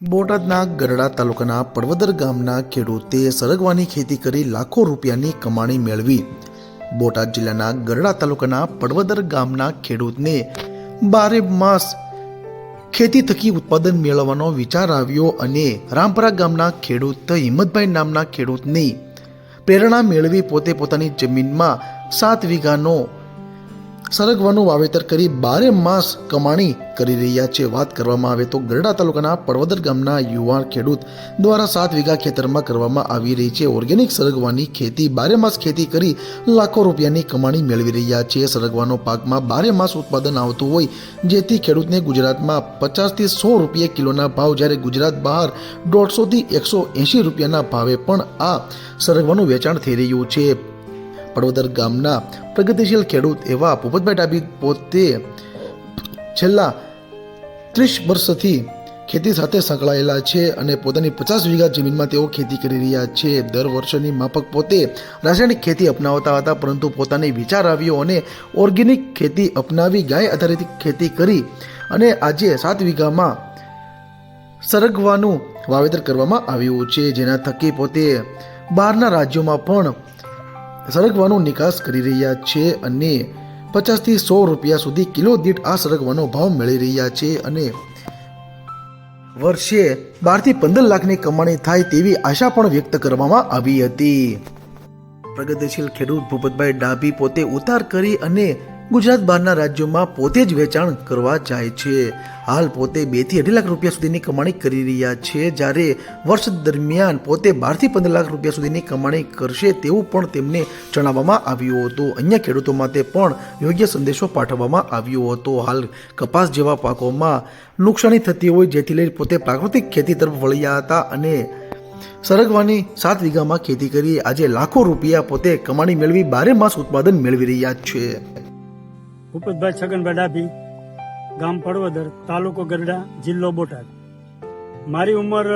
બોટાદના ગરડા તાલુકાના પડવદર ગામના ખેડૂતે સરગવાની ખેતી કરી લાખો રૂપિયાની કમાણી મેળવી. બોટાદ જિલ્લાના ગરડા તાલુકાના પડવદર ગામના ખેડૂતને બારે માસ ખેતી થકી ઉત્પાદન મેળવવાનો વિચાર આવ્યો અને રામપરા ગામના ખેડૂત હિંમતભાઈ નામના ખેડૂતની પ્રેરણા મેળવી પોતે પોતાની જમીનમાં સાત વીઘાનો સરગવાનું વાવેતર કરી બારે માસ કમાણી કરી રહ્યા છે. વાત કરવામાં આવે તો ગરડા તાલુકાના પડવદર ગામના યુવાન ખેડૂત દ્વારા સાત વીઘા ખેતરમાં કરવામાં આવી રહી છે. ઓર્ગેનિક સરગવાની ખેતી બારે માસ ખેતી કરી લાખો રૂપિયાની કમાણી મેળવી રહ્યા છે. સરગવાનો પાકમાં બારે માસ ઉત્પાદન આવતું હોય જેથી ખેડૂતને ગુજરાતમાં પચાસથી સો રૂપિયા કિલોના ભાવ જ્યારે ગુજરાત બહાર દોઢસોથી એકસો એંશી રૂપિયાના ભાવે પણ આ સરગવાનું વેચાણ થઈ રહ્યું છે. પડવદર ગામના પ્રગતિશીલ ખેડૂત એવા ભૂપતભાઈ ડાબી પોતે છેલ્લા ત્રીસ વર્ષથી ખેતી સાથે સંકળાયેલા છે અને પોતાની પચાસ વીઘા જમીનમાં તેઓ ખેતી કરી રહ્યા છે. દર વર્ષની માફક પોતે રાસાયણિક ખેતી અપનાવતા હતા, પરંતુ પોતાને વિચાર આવ્યો અને ઓર્ગેનિક ખેતી અપનાવી ગાય આધારિત ખેતી કરી અને આજે સાત વીઘામાં સરગવાનું વાવેતર કરવામાં આવ્યું છે. જેના થકી પોતે બહારના રાજ્યોમાં પણ સરગવાનો નિકાસ કરી રહ્યા છે અને પચાસથી સો રૂપિયા સુધી કિલો દીઠ આ સરગવાનો ભાવ મળી રહ્યા છે અને વર્ષે બારથી પંદર લાખની કમાણી થાય તેવી આશા પણ વ્યક્ત કરવામાં આવી હતી. પ્રગતિશીલ ખેડૂત ભૂપતભાઈ ડાભી પોતે ઉતાર કરી અને ગુજરાત બહારના રાજ્યોમાં પોતે જ વેચાણ કરવા જાય છે. હાલ પોતે બેથી અઢી લાખ રૂપિયા સુધીની કમાણી કરી રહ્યા છે. જ્યારે વર્ષ દરમિયાન પોતે બારથી પંદર લાખ રૂપિયા સુધીની કમાણી કરશે તેવું પણ તેમને જણાવવામાં આવ્યું હતું. અન્ય ખેડૂતો માટે પણ યોગ્ય સંદેશો પાઠવવામાં આવ્યો હતો. હાલ કપાસ જેવા પાકોમાં નુકસાની થતી હોય જેથી લઈ પોતે પ્રાકૃતિક ખેતી તરફ વળ્યા હતા અને સરગવાની સાત વીઘામાં ખેતી કરી આજે લાખો રૂપિયા પોતે કમાણી મેળવી બારે માસ ઉત્પાદન મેળવી રહ્યા છે. ભૂપતભાઈ છગનભાઈ ડાભી, ગામ પડવદર, તાલુકો ગરડા જિલ્લો બોટાદ. મારી ઉંમર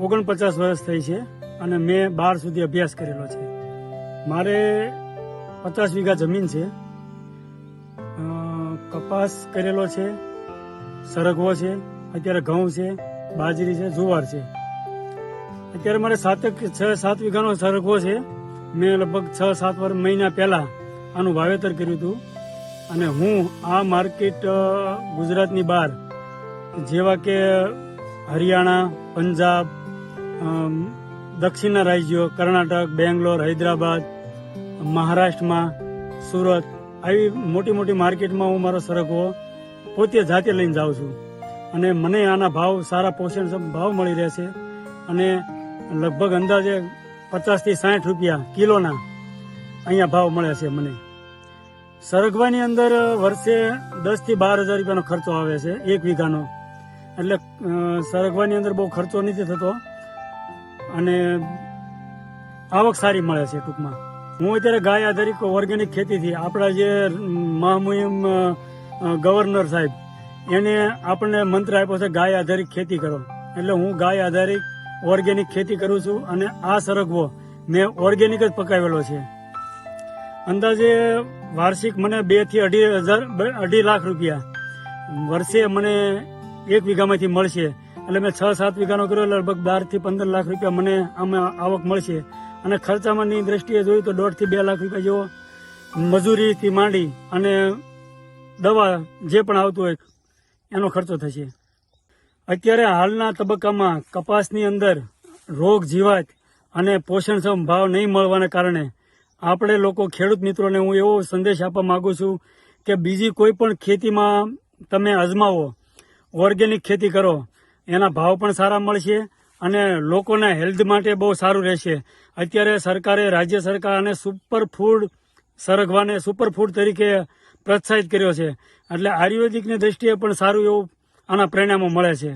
ઓગણપચાસ વર્ષ થઈ છે અને મેં બાર સુધી અભ્યાસ કરેલો છે. મારે પચાસ વીઘા જમીન છે. કપાસ કરેલો છે, સરગવો છે, અત્યારે ઘઉં છે, બાજરી છે, જુવાર છે. અત્યારે મારે સાતક, છ, સાત વીઘાનો સરગવો છે. મેં લગભગ છ, સાત વર્ષ મહિના પહેલા આનું વાવેતર કર્યું હતું. અને હું આ માર્કેટ ગુજરાતની બહાર, જેવા કે હરિયાણા, પંજાબ દક્ષિણના રાજ્યો, કર્ણાટક, બેંગ્લોર, હૈદરાબાદ, મહારાષ્ટ્રમાં, સુરત, આવી મોટી મોટી માર્કેટમાં હું મારો સરગવો પોતે જાતે લઈને જાઉં છું. અને મને આના ભાવ, સારા પોષણ ભાવ મળી રહેશે. અને લગભગ અંદાજે પચાસથી સાઠ રૂપિયા કિલોના અહીંયા ભાવ મળે છે મને. સરગવાની અંદર વર્ષે દસથી બાર હજાર રૂપિયાનો ખર્ચો આવે છે, એક વીઘાનો. એટલે સરગવાની અંદર બહુ ખર્ચો નથી થતો અને આવક સારી મળે છે ટૂંકમાં. હું અત્યારે ગાય આધારિત ઓર્ગેનિક ખેતીથી આપણા જે મહામુહિમ ગવર્નર સાહેબ, એને આપણને મંત્ર આપ્યો છે ગાય આધારિત ખેતી કરો. એટલે હું ગાય આધારિત ઓર્ગેનિક ખેતી કરું છું અને આ સરગવો મેં ઓર્ગેનિક જ પકાવેલો છે. અંદાજે વાર્ષિક મને બેથી અઢી હજાર અઢી લાખ રૂપિયા વર્ષે મને એક વીઘામાંથી મળશે. એટલે મેં છ, સાત વીઘાનો કર્યો એટલે લગભગ બારથી પંદર લાખ રૂપિયા મને આમાં આવક મળશે. અને ખર્ચામાંની દ્રષ્ટિએ જોયું તો દોઢથી બે લાખ રૂપિયા જેવો મજૂરીથી માંડી અને દવા જે પણ આવતું હોય એનો ખર્ચો થશે. અત્યારે હાલના તબક્કામાં કપાસની અંદર રોગ, જીવાત અને પોષણક્ષમ ભાવ નહીં મળવાને કારણે આપણે લોકો ખેડૂત મિત્રોને હું એવો સંદેશ આપવા માંગુ છું કે બીજી કોઈ પણ ખેતીમાં તમે અજમાવો ઓર્ગેનિક ખેતી કરો, એના ભાવ પણ સારા મળશે અને લોકોના હેલ્થ માટે બહુ સારું રહેશે. અત્યારે સરકારે રાજ્ય સરકાર અને સુપર ફૂડ સરગવાને સુપર ફૂડ તરીકે પ્રોત્સાહિત કર્યો છે. એટલે આયુર્વેદિકની દ્રષ્ટિએ પણ સારું એવું આના પરિણામો મળે છે.